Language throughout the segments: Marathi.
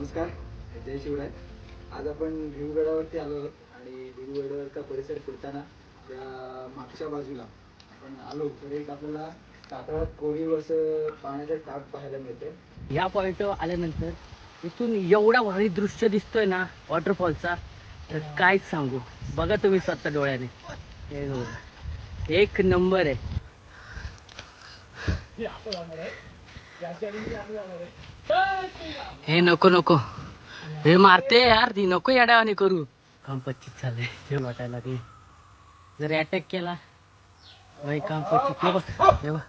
नमस्कार जय शिवराय. आज आपण भिवगडावरती आलो आहोत आणि भिवगडावरचा परिसर फिरताना त्या मागच्या बाजूला आपण आलो. तर एक आपल्याला कातळात कोरीव असं पाण्याचं टाक पाहायला मिळते या पॉईंटवर आल्यानंतर इथून एवढा भारी दृश्य दिसतोय ना वॉटरफॉलचा तर कायच सांगू? बघा तुम्ही स्वतः डोळ्याने. हे. एक नंबर आहे. हे नको नको. हे मारते यार ती नको याड्यावाने करू. काम पच्चीस झालंय. हे वाटायला ते जर अटॅक केला वय काम पच्चीस. हे बघ हे बघ.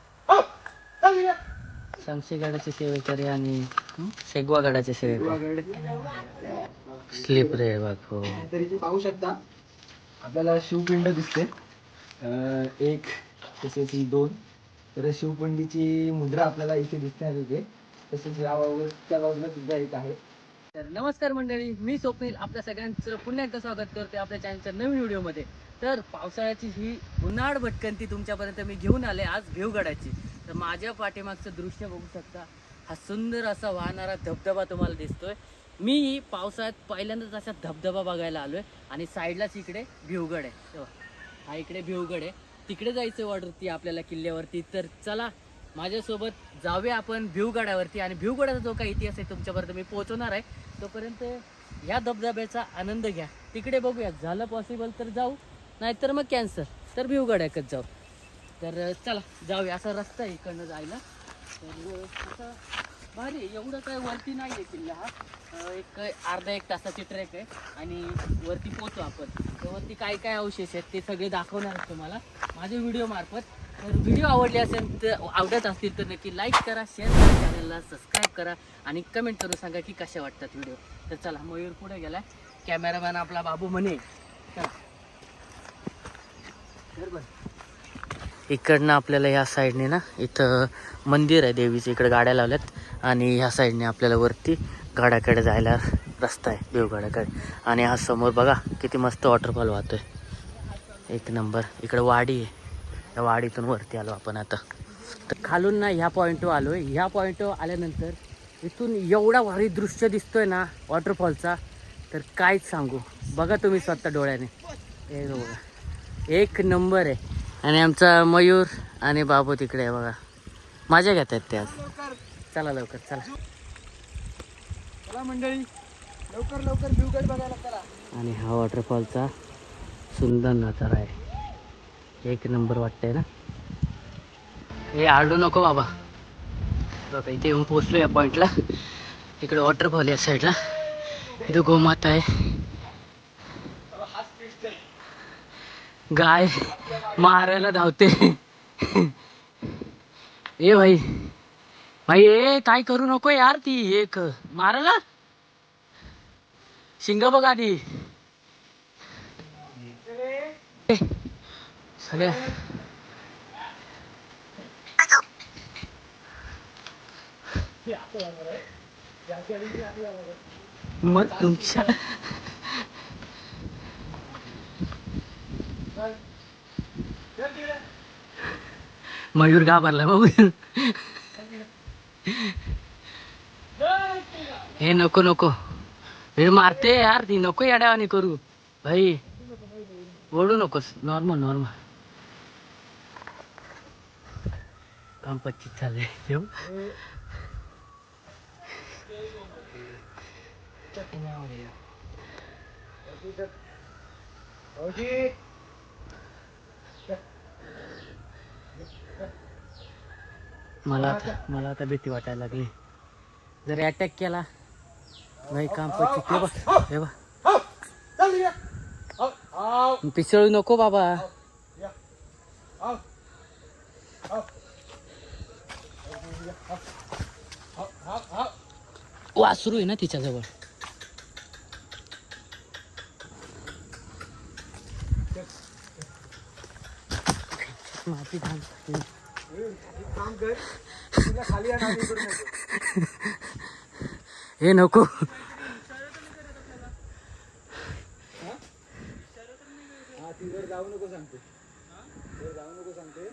गडाचे सेवेकरी आणि सेगवा गडाचे सेवे स्लिप रे बघ हो. तरी पाहू शकता. आपल्याला शिवपिंड दिसते. एक तसेच दोन. तर शिवपिंडीची मुद्रा आपल्याला इथे दिसते येते तसेच या त्या बाजूला सुद्धा एक आहे. तर नमस्कार मंडळी मी स्वप्नील. आपल्या सगळ्यांचं पुन्हा एकदा स्वागत करते आपल्या चॅनलच्या नवीन व्हिडिओमध्ये. तर पावसाळ्याची ही उन्हाळ भटकंती तुमच्यापर्यंत मी घेऊन आले आज भिवगडाची. तर माझ्या पाठीमागचं दृश्य बघू शकता. हा सुंदर असा वाहणारा धबधबा तुम्हाला दिसतोय. मी पावसाळ्यात पहिल्यांदाच असा धबधबा बघायला आलोय आणि साईडलाच इकडे भिवगड आहे. हा इकडे भिवगड आहे. तिकडे जायचं वरती आपल्याला किल्ल्यावरती. तर चला माझ्यासोबत जाऊया आपण भिवगडावरती आणि भिवगडाचा जो काही इतिहास आहे तुमच्यापर्यंत मी पोहोचवणार आहे तोपर्यंत ह्या धबधब्याचा आनंद घ्या. तिकडे बघूया झालं पॉसिबल तर जाऊ नाहीतर मग कॅन्सर तर भिवगड ऐकत जाऊ. तर चला जाऊया. असा रस्ता आहे इकडनं जायला. तर भारी एवढं काय वरती नाही आहे किल्ला हा. अं, एक अर्धा एक तासाची ट्रेक आहे आणि वरती पोहोचू आपण. तर वरती काय काय अवशेष आहेत ते सगळे दाखवणार तुम्हाला. माझ्या व्हिडिओ मार्फत. तर व्हिडिओ आवडले असेल तर आवडत असतील तर नक्की लाईक करा शेअर करा चॅनलला सबस्क्राईब करा आणि कमेंट करून सांगा की कशा वाटतात व्हिडिओ तर चला मयूर पुढे गेला कॅमेरामॅन आपला बाबू म्हणे. चला. इकडनं आपल्याला ह्या साईडने ना इथं मंदिर आहे देवीचं इकडे गाड्या लावल्यात. आणि ह्या साईडने आपल्याला वरती गाड्याकडे जायला रस्ता आहे देवगाड्याकडे. आणि हा समोर बघा किती मस्त वॉटरफॉल वाहतोय. एक नंबर. इकडं वाडी आहे. त्या वाडीतून वरती आलो आपण आता. तर खालून ना ह्या पॉईंटवर आलो आहे ह्या पॉईंटवर आल्यानंतर इथून एवढा भारी दृश्य दिसतोय ना वॉटरफॉलचा तर कायच सांगू. बघा तुम्ही स्वतः डोळ्याने. हे बघा. एक नंबर आहे. आणि आमचा मयूर आणि बाबू तिकडे आहे बघा. मजा घेत आहेत ते आज. चला लवकर चला. चला मंडळी लवकर लवकर भिवगड बघायला चला. आणि हा वॉटरफॉलचा सुंदर नजारा आहे. एक नंबर वाटतंय ना? हे आडू नको बाबा. बघा इथे येऊन पोचलो या पॉईंटला इकडे वॉटरफॉल या साईडला इथं गोमाता आहे. गाय मारायला धावते. ए भाई भाई ए काय करू नको यार ती एक. मारायला? शिंग बघ आधी. सगळ्या. मग तुमच्या मयूर घाबरला मयूर? हे नको नको। हे मारते यार ती नको याड्यावानी करू भाई ओढू नकोस नॉर्मल नॉर्मल काम पच्चीस झाले ठेव मला आता मला आता भीती वाटायला लागली. जर अटॅक केला नाही काम हे हे बघ. पिसळू नको बाबा. वासरू आहे ना तिच्याजवळ. माती घाल. हे नको. जाऊ नको सांगते जाऊ नको सांगते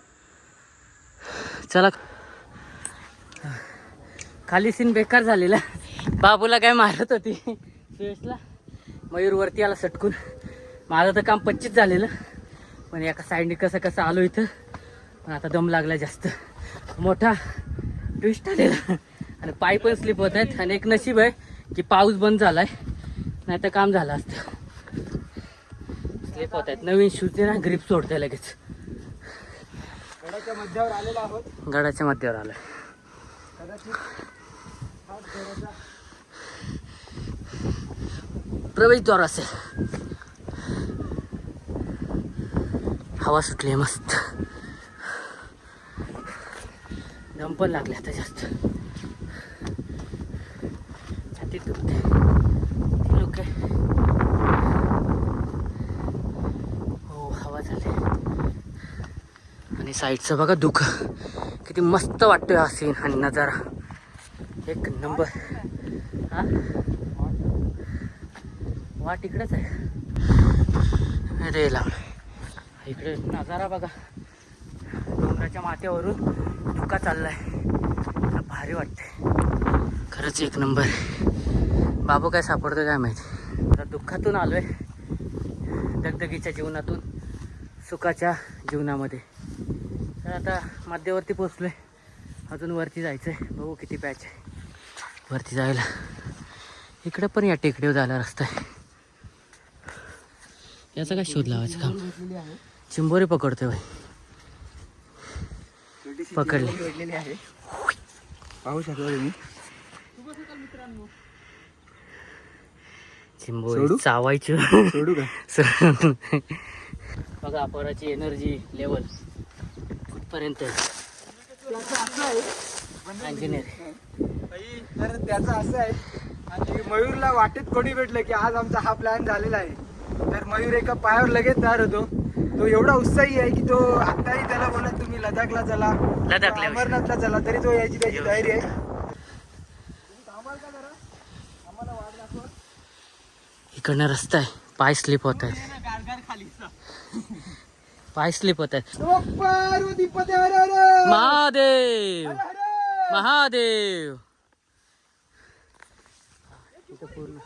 चला. खाली सीन बेकार झालेला. बाबूला काय मारत होती? सुयशला मयूर वरती आला सटकून. माझं तर काम पच्चीस झालेलं. पण एका साईडने कसं कसं आलो इथं? पण आता दम लागला जास्त. मोठा ट्विस्ट आलेला. आणि पाय पण स्लिप होत आहेत. आणि एक नशीब आहे की पाऊस बंद झालाय. नाही तर काम झालं असतं. स्लिप होत आहेत. नवीन शूज ना ग्रिप सोडतंय लगेच. गडाच्या मध्यावर आलेलो आहोत. गडाच्या मध्यावर आलोय. प्रवेशद्वार असेल. हवा सुटली आहे मस्त. दम पण लागले आता जास्त. छातीत दुखते ती? लोक हो हवा झाली. आणि साईडचं बघा दुःख. किती मस्त वाटतोय हा सीन आणि नजारा. एक नंबर हा? वाट इकडेच आहे. अरे लावलं इकडे नजारा बघा. डोंगराच्या माथ्यावरून धुका चाललाय. भारी वाटते खरंच एक नंबर. बाबू काय सापडतो काय माहिती? तर दुःखातून आलोय. दगदगीच्या जीवनातून सुखाच्या जीवनामध्ये. तर आता मध्यवर्ती पोचलोय अजून वरती जायचंय. बघू किती पॅच आहे. वरती जायला. इकडं पण या टेकडीवर जायला रस्ता आहे. याचा काय शोध लावायचं काम? आहे चिंबोरी पकडतोय भाई पकडली. भेटलेली आहे पाहू शकता तुम्ही. चिंबोरी सोडू? चावायची. सोडू का? बघा पोराची एनर्जी लेवल कुठपर्यंत इंजिनियर तर त्याचं असं आहे आणि मयूरला वाटेत कोणी भेटलं की आज आमचा हा प्लॅन झालेला आहे. तर मयूर एका पायावर लगेच तयार होतो. तो एवढा उत्साही आहे की तो आताही त्याला बोला तुम्ही लडाखला चला. लडाखला अमरनाथला चला तरी तो यायची त्याची तयारी आहे. इकडनं रस्ता आहे. पाय स्लिप होत आहेत. पाय स्लिप होत हर महादेव. महादेव! पूर्ण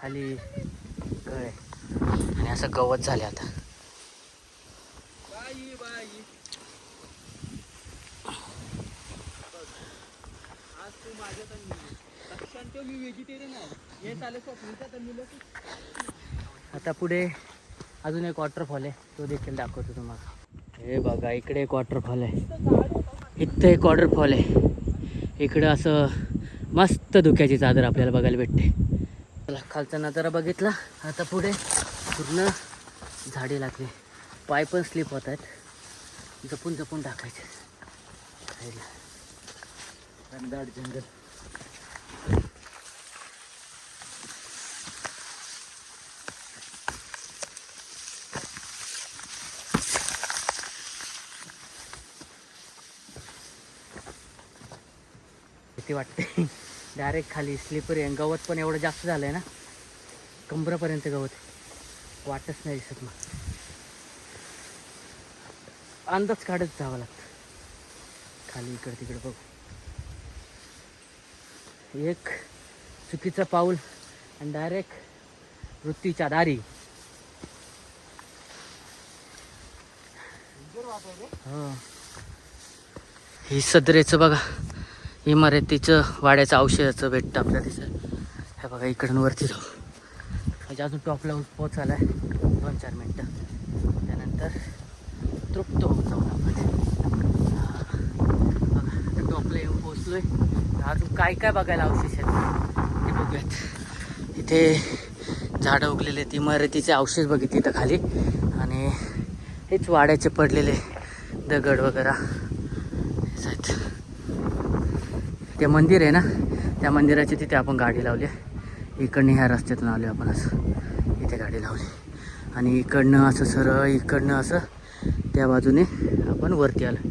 खाली कळ आहे. आणि असं गवत झाले आता बाई, बाई. आज तू माझ्यात आणि मी. मी आहे. हे स्वप्नीचा तर मी लोक- आता पुढे अजून एक वॉटरफॉल आहे. तो देखील दाखवतो तुम्हाला. हे बघा इकडे एक वॉटरफॉल आहे. इथं एक वॉटरफॉल आहे. इकडं असं मस्त धुक्याची चादर आपल्याला बघायला भेटते. चला खालचा नजारा बघितला. आता पुढे पूर्ण झाडे लागली. पाय पण स्लिप होत आहेत. जपून जपून टाकायचे. खायला. जंगल. भीती वाटते. डायरेक्ट खाली स्लिपरी आहे. गवत पण एवढं जास्त झालं आहे ना. कंबरापर्यंत गवत. वाटच नाही दिसत मग अंदाज काढत जावं लागतं. खाली इकडे तिकडे बघू. एक चुकीचं पाऊल आणि डायरेक्ट मृत्यूच्या दारी. हो. ही सदरेचं बघा. इमारतीचं वाड्याचं औषधाचं भेटतं आपल्याला तिथं हे बघा इकडून वरती जाऊ. म्हणजे अजून टॉपला पोचायला आहे दोन चार मिनटं. त्यानंतर तृप्त होत जाऊन आपण. टॉपला येऊन पोचलोय अजून काय काय बघायला अवशेष आहेत? ते बघूयात. इथे झाडं उगलेले आहेत इमारतीचे अवशेष बघितले इथं खाली. आणि हेच वाड्याचे पडलेले दगड वगैरे हेच आहेत ते मंदिर आहे ना त्या मंदिराच्या तिथे आपण गाडी लावली आहे. इकडनं ह्या रस्त्यातून आलो आपण असं. इथे गाडी लावली. आणि इकडनं असं सरळ इकडनं असं त्या बाजूने आपण वरती आलो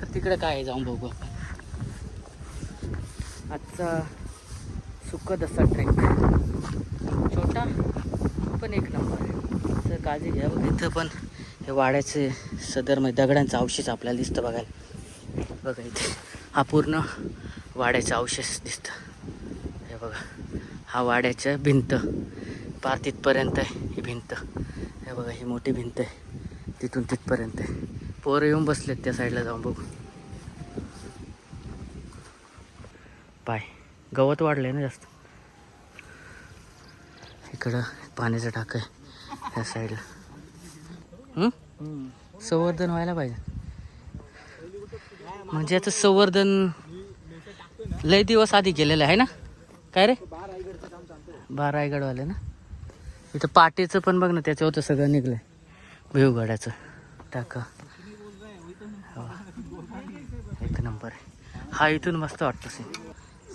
तर तिकडे काय आहे जाऊन बघू आपण. आजचा सुखद असा ट्रेक छोटा पण एक नंबर आहे. तर काळजी घ्या बघ. इथं पण हे वाड्याचे सदर म्हणजे दगडांचं अवशेष आपल्याला दिसतं बघायला. बघा इथे. हा पूर्ण वाड्याचा अवशेष दिसतं. हे बघा. हा वाड्याच्या भिंत. पार तिथपर्यंत आहे ही भिंत. हे बघा ही मोठी भिंत आहे. तिथून तिथपर्यंत आहे. पोरं येऊन बसलेत त्या साईडला जाऊन बघू. पाय. गवत वाढलंय ना जास्त. इकडं पाण्याचं टाकं आहे त्या साईडला संवर्धन व्हायला पाहिजे. म्हणजे याचं संवर्धन लय दिवस आधी केलेलं आहे ना? काय रे? बारा रायगडवाले ना? इथं पाटेचं पण बघ ना त्याच्यावर सगळं निघलंय. भिवगडाचं. टाका. हो. एक नंबर हा इथून मस्त वाटतो सीन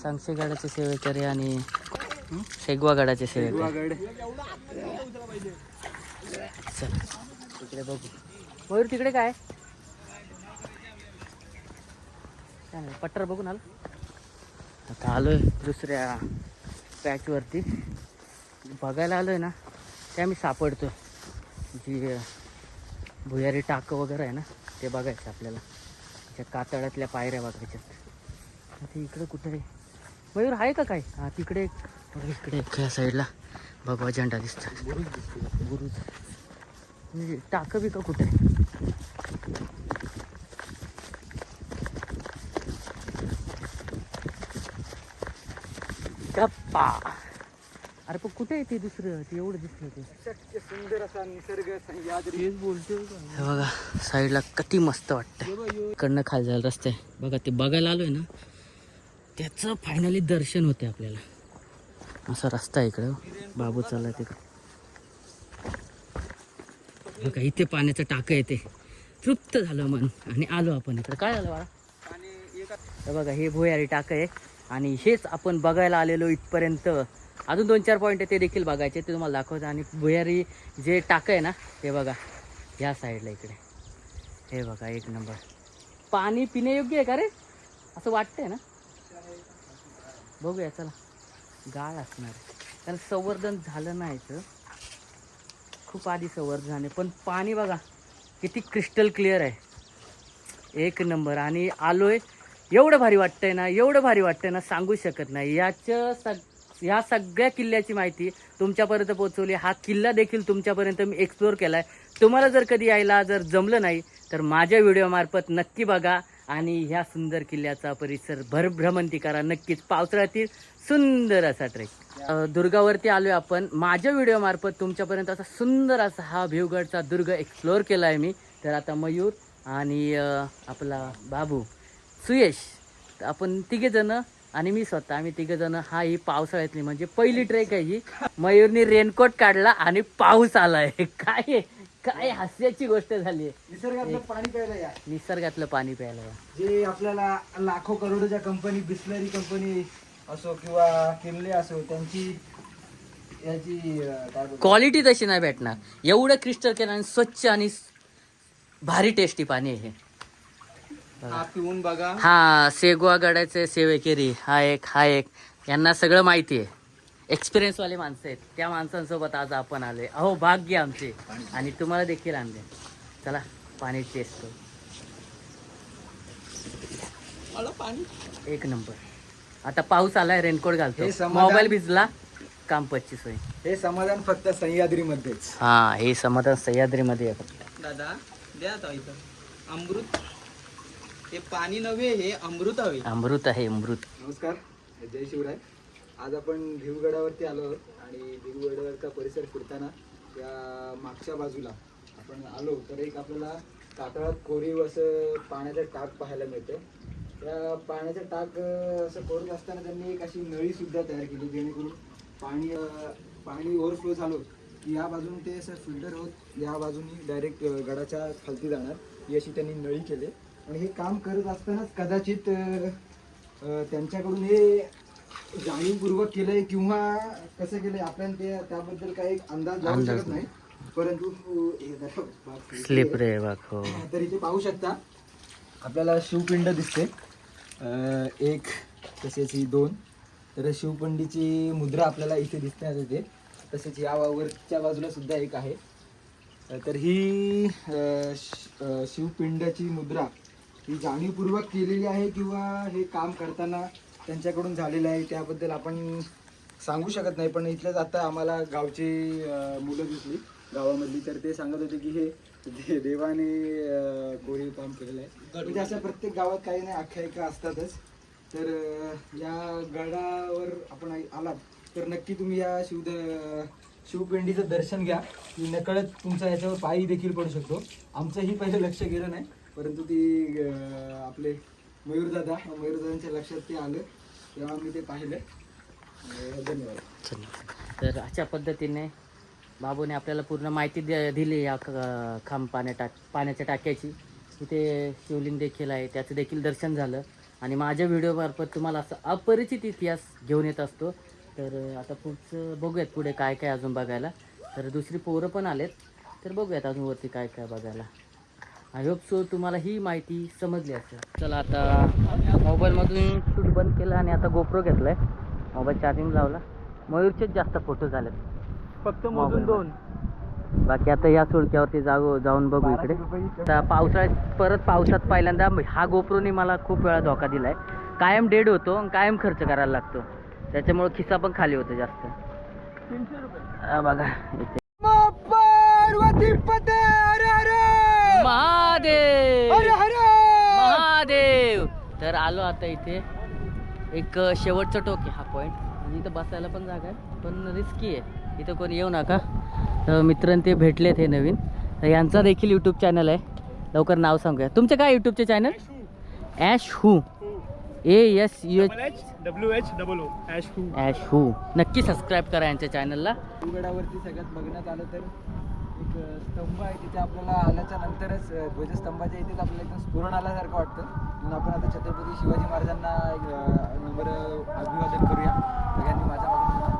सांगसे गडाचे सेवेकरी आणि शेगवा गडाचे सेवेकरी चल. तिकडे बघू. मयूर तिकडे काय? काय नाही, पट्टर बघून आलो. आता आलोय दुसऱ्या पॅचवरती बघायला आलोय ना ते आम्ही सापडतो जी भुयारी टाकं वगैरे आहे ना ते बघायचं आपल्याला. त्या कातळातल्या पायऱ्या बघायच्यात. आता इकडे कुठे आहे? मयूर आहे का काय? हा तिकडे एक. बघा इकडे. एक या साईडला भगवा झेंडा दिसतो गुरुज. म्हणजे टाकं बी का कुठे? आहे? गप्पा. अरे पण कुठे आहे ते दुसरं? ते एवढं दिसलं ते. सुंदर असा निसर्ग बोलतो हे बघा साईडला किती मस्त वाटतंय. इकडनं खाली जायला रस्ते. बघा ते बघायला आलोय ना त्याचं फायनली दर्शन होते आपल्याला. असा रस्ता आहे इकडं. बाबू चालला तिकडं. बघा इथे पाण्याचं टाकं येते. तृप्त झालं मन आणि आलो आपण इकडं. काय झालं बाळा? बघा हे भुयारी टाकं आहे. आणि हेच आपण बघायला आलेलो इथपर्यंत. अजून दोन चार पॉईंट आहे ते देखील बघायचे ते तुम्हाला दाखवतो. आणि भुयारी जे टाकं आहे ना ते बघा या साईडला इकडे. हे बघा एक नंबर पाणी पिण्यायोग्य आहे का रे? असं वाटतंय ना? बघूया चला. गाळ असणार कारण संवर्धन झालं नाही तर खूप आधी सवर झाले. पण पाणी बघा किती क्रिस्टल क्लिअर आहे. एक नंबर आणि आलोय एवढं भारी वाटतंय ना एवढं भारी वाटतंय ना सांगू शकत नाही. याचं सग ह्या सगळ्या किल्ल्याची माहिती तुमच्यापर्यंत पोहोचवली. हा किल्ला देखील तुमच्यापर्यंत मी एक्सप्लोअर केला आहे तुम्हाला जर कधी यायला जर जमलं नाही तर माझ्या व्हिडिओमार्फत नक्की बघा. आणि ह्या सुंदर किल्ल्याचा परिसर भरभ्रमंती करा. नक्कीच पावसाळ्यातील सुंदर असा ट्रेक दुर्गावरती आलोय आपण. माझ्या व्हिडिओमार्फत तुमच्यापर्यंत असा सुंदर असा हा भिवगडचा दुर्ग एक्सप्लोअर केला आहे मी. तर आता मयूर आणि आपला बाबू सुयश आपण तिघे जण आणि मी स्वतः. आम्ही तिघे जण. हा ही पावसाळ्यातली म्हणजे पहिली ट्रेक आहे ही. मयूरनी रेनकोट काढला आणि पाऊस आलाय. काय? काय हास्याची गोष्ट झाली निसर्गातलं पाणी प्यायला या. निसर्गातलं पाणी प्यायला या. जे आपल्याला लाखो करोडच्या कंपनी बिस्लरी कंपनी असो किंवा किल्ले असो त्यांची याची अं, काय बोलतात? क्वालिटी तशी नाही भेटणार. एवढं क्रिस्टल केलं आणि स्वच्छ आणि स- भारी टेस्टी पाणी आहे हे. हा पिऊन बघा. हा सेगवा गडाचे सेवेकेरी हा एक हा एक. यांना सगळं माहिती आहे. एक्सपिरियन्स वाले माणसं आहेत. त्या माणसांसोबत आज आपण आलोय. अहो भाग्य आमचे. आणि तुम्हाला देखील आणले. चला पाणी टेस्ट करू. एक नंबर. आता पाऊस आलाय रेनकोट घालतो. हे समाधान- मोबाईल भिजला काम पच्चीस होईल. हे समाधान फक्त सह्याद्रीमध्येच. हा हे समाधान सह्याद्रीमध्ये आहे फक्त. दादा द्या आता इथं. अमृत हे पाणी नव्हे हे अमृत हवे. अमृत आहे अमृत. नमस्कार जय शिवराय. आज आपण भिवगडावरती आलो आहोत आणि भिवगडावरचा परिसर फिरताना त्या मागच्या बाजूला आपण आलो. तर एक आपल्याला कातळात कोरीव असं पाण्याचं टाक पाहायला मिळतं त्या पाण्याचं टाक असं कोरत असताना त्यांनी एक अशी नळी सुद्धा तयार केली जेणेकरून पाणी पाणी ओव्हरफ्लो झालं की या बाजून ते असं फिल्टर होत या बाजूनी डायरेक्ट गडाच्या खालती जाणार ही अशी त्यांनी नळी केली. आणि हे काम करत असतानाच कदाचित त्यांच्याकडून हे जाणीवपूर्वक केलंय किंवा कसं केलंय आपल्याला ते त्याबद्दल काही अंदाज लावू शकत नाही. परंतु तर इथे पाहू शकता. आपल्याला शिवपिंड दिसते. एक तसेच ही दोन. तर शिवपिंडीची मुद्रा आपल्याला इथे दिसण्यात येते. तसेच या वरच्या बाजूला सुद्धा एक आहे. तर ही शिवपिंडाची मुद्रा ही जाणीवपूर्वक केलेली आहे किंवा हे काम करताना त्यांच्याकडून झालेलं आहे त्याबद्दल आपण सांगू शकत नाही. पण इथल्याच आता आम्हाला गावची मुलं दिसली गावामधली. तर ते सांगत होते की हे दे- देवाने अं, कोरीव काम केलेलं आहे. म्हणजे अशा प्रत्येक गावात काही नाही आख्यायिका असतातच. तर अं, या गडावर आपण आ- आलात तर नक्की तुम्ही या शिवद शिवपिंडीचं दर्शन घ्या. की नकळत तुमचा याच्यावर पायी देखील पडू शकतो. आमचंही पहिलं लक्ष गेलं नाही परंतु ती अं, आपले मयूरदादा मयूरदादांच्या लक्षात ते आलं. तेव्हा मी ते पाहिलं. अं, धन्यवाद. तर अशा पद्धतीने बाबूने आपल्याला पूर्ण माहिती दिली या खांब पाण्या टाक पाण्याच्या टाक्याची. तिथे शिवलिंग देखील आहे त्याचं देखील दर्शन झालं. आणि माझ्या व्हिडिओमार्फत तुम्हाला असं अपरिचित इतिहास घेऊन येत असतो. तर आता पुढचं बघूयात पुढे काय काय अजून बघायला. तर दुसरी पोरं पण आलेत. तर बघूयात अजून वरती काय काय बघायला. आय होप सो तुम्हाला ही माहिती समजली असेल. चला आता मोबाईलमधून शूट बंद केलं आणि आता गोप्रो आहे मोबाईल चार्जिंग लावला. मयूरचेच जास्त फोटो झालेत. फक्त मोजून दोन. बाकी आता या सुळक्यावरती जाऊ जाऊन बघू इकडे. आता पावसाळ्यात परत पावसात पहिल्यांदा हा गोप्रोनी मला खूप वेळा धोका दिलाय. कायम डेड होतो आणि कायम खर्च करायला लागतो. त्याच्यामुळे खिसा पण खाली होतो जास्त. बघा. इथे. महादेव! हरे हरे! महादेव! तर आलो आता इथे. एक शेवटचं टोक आहे हा पॉईंट म्हणजे इथं बसायला पण जागा आहे पण रिस्की आहे. इथं कोणी येऊ नका. तर मित्रांनो ते भेटलेत हे नवीन. तर यांचा देखील यूट्यूब चॅनल आहे. लवकर नाव सांगूया. तुमचं काय यूट्यूबचे channel Ashu A S U H W H double O Ashu two Ashu नक्की सबस्क्राईब करा यांच्या चॅनलला गडावरती सगळ्यात बघण्यात आलं तर एक स्तंभ आहे. तिथे आपल्याला आल्याच्या नंतरच ध्वजस्तंभाच्या इथेच आपल्याला एकदम स्फुरण आल्यासारखं वाटतं. म्हणून आपण आता छत्रपती शिवाजी महाराजांना एक, अ, नम्र अभिवादन करूया. सगळ्यांनी माझ्या मागून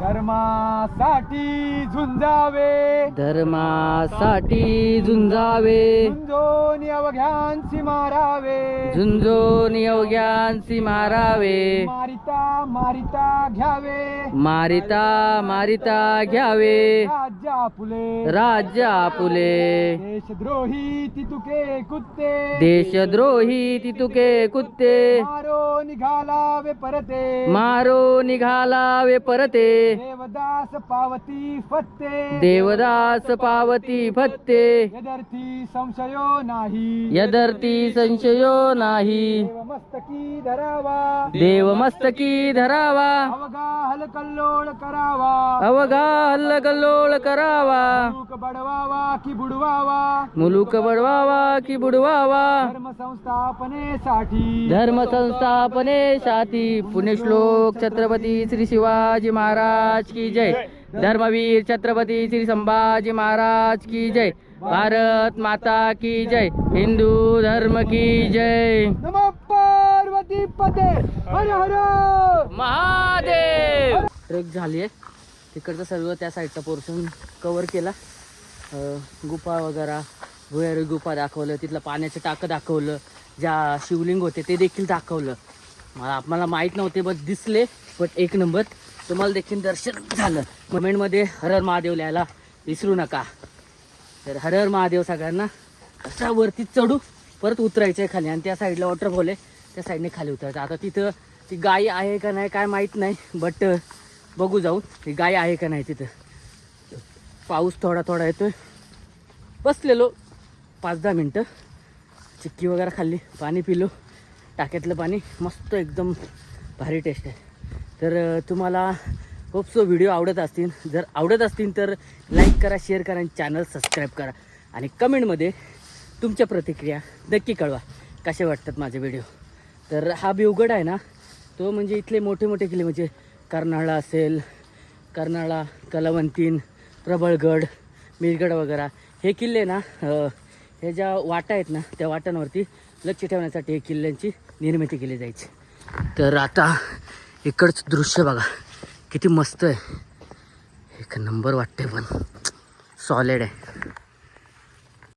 धर्मासाठी झुंजावे. धर्मासाठी झुंजावे. झुंजोनी अवघ्यांची मारावे. झुंजोन योग्यांसी मारावे. मारिता मारिता घ्यावे. मारिता मारिता घ्यावे. राजा फुले राज्य आपुले. देशद्रोही तितुके कुत्ते. देशद्रोही तितुके कुत्ते. मारो निघालावे परते. मारो निघालावे परते. देवदास पावती फत्ते. देवदास पावती भत्ते यदर्थी संशयो नाही. यदर्थी संशयो नाही. देवमस्तकी धरावा. देव मस्तकी धरावा. अवघा हलकल्लोळ करावा. अवघा हल्लगल्लोळ करावा. बडवावा की बुडवावा? मुलूक बडवावा की बुडवावा? धर्म संस्थापनेसाठी धर्म संस्थापनेसाठी पुण्यश्लोक छत्रपती श्री शिवाजी महाराज की जय. धर्मवीर छत्रपती श्री संभाजी महाराज की जय. भारत माता की जय. हिंदू धर्म की जय. नम पार्वती पते. हर हर. महादेव. ट्रेक झाली आहे. तिकडचं सर्व त्या साईडचा पोर्शन कवर केला. गुफा वगैरे भुयारी गुफा दाखवलं तिथलं पाण्याचं टाकं दाखवलं ज्या शिवलिंग होते ते देखील दाखवलं. मला आम्हाला माहीत नव्हते बट दिसले बट एक नंबर तुम्हाला देखील दर्शन झालं. कमेंटमध्ये हर हर महादेव लिहायला विसरू नका. तर हर हर महादेव सगळ्यांना असा वरती चढू परत उतरायचं आहे खाली. आणि त्या साईडला वॉटरफॉल आहे त्या साईडने खाली उतरायचं. आता तिथं ती गाय आहे का नाही काय माहीत नाही बट बघू जाऊ ती गाय आहे का नाही तिथं. पाऊस थोडा थोडा येतोय. बसलेलो. पाच दहा मिनटं. चिक्की वगैरे खाल्ली. पाणी पिलो. टाक्यातलं पाणी. मस्त एकदम भारी टेस्ट आहे. तर तुम्हाला होप सो व्हिडिओ आवडत असतील. जर आवडत असतील तर लाईक करा शेअर करा आणि चॅनल सबस्क्राईब करा. आणि कमेंटमध्ये तुमच्या प्रतिक्रिया नक्की कळवा. कसे वाटतात माझे व्हिडिओ तर हा बिवगड आहे ना तो म्हणजे इथले मोठे मोठे किल्ले. म्हणजे कर्नाळा असेल कर्नाळा कलावंतीन प्रबळगड मिरगड वगैरे. हे किल्ले ना हे ज्या वाटा आहेत ना त्या वाटांवरती लक्ष ठेवण्यासाठी हे किल्ल्यांची निर्मिती केली जायची. तर आता इकडचं दृश्य बघा. किती मस्त आहे. एक नंबर वाटते पण. सॉलिड आहे.